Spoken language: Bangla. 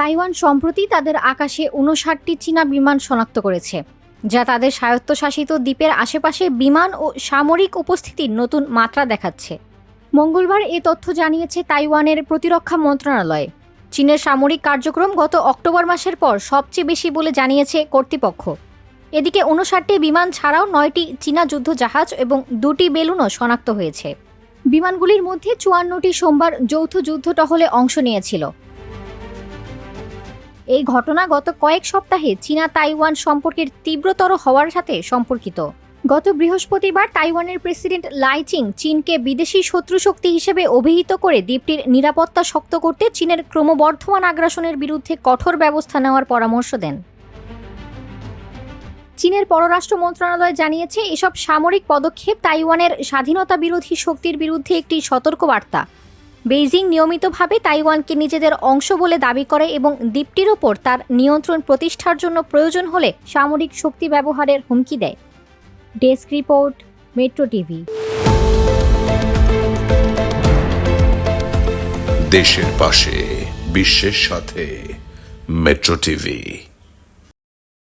তাইওয়ান সম্প্রতি তাদের আকাশে উনষাটটি চীনা বিমান শনাক্ত করেছে, যা তাদের স্বায়ত্তশাসিত দ্বীপের আশেপাশে বিমান ও সামরিক উপস্থিতির নতুন মাত্রা দেখাচ্ছে। মঙ্গলবার এ তথ্য জানিয়েছে তাইওয়ানের প্রতিরক্ষা মন্ত্রণালয়। চীনের সামরিক কার্যক্রম গত অক্টোবর মাসের পর সবচেয়ে বেশি বলে জানিয়েছে কর্তৃপক্ষ। এদিকে উনষাটটি বিমান ছাড়াও নয়টি চীনা যুদ্ধ জাহাজ এবং দুটি বেলুনও শনাক্ত হয়েছে। বিমানগুলির মধ্যে চুয়ান্নটি সোমবার যৌথ যুদ্ধ টহলে অংশ নিয়েছিল। এই ঘটনা গত কয়েক সপ্তাহে চীনা তাইওয়ান সম্পর্কের তীব্রতর হওয়ার সাথে সম্পর্কিত। গত বৃহস্পতিবার তাইওয়ানের প্রেসিডেন্ট লাইচিং চীনকে বিদেশি শত্রু শক্তি হিসেবে অভিহিত করে দ্বীপটির নিরাপত্তা শক্ত করতে চীনের ক্রমবর্ধমান আগ্রাসনের বিরুদ্ধে কঠোর ব্যবস্থা নেওয়ার পরামর্শ দেন। চীনের পররাষ্ট্র মন্ত্রণালয় জানিয়েছে, এসব সামরিক পদক্ষেপ তাইওয়ানের স্বাধীনতা বিরোধী শক্তির বিরুদ্ধে একটি সতর্কবার্তা। বেইজিং নিয়মিতভাবে তাইওয়ানকে নিজেদের অংশ বলে দাবি করে এবং দ্বীপটির ওপর তার নিয়ন্ত্রণ প্রতিষ্ঠার জন্য প্রয়োজন হলে সামরিক শক্তি ব্যবহারের হুমকি দেয়। Desk report, metro TV. দেশের পাশে, বিশ্বের সাথে, মেট্রো টিভি।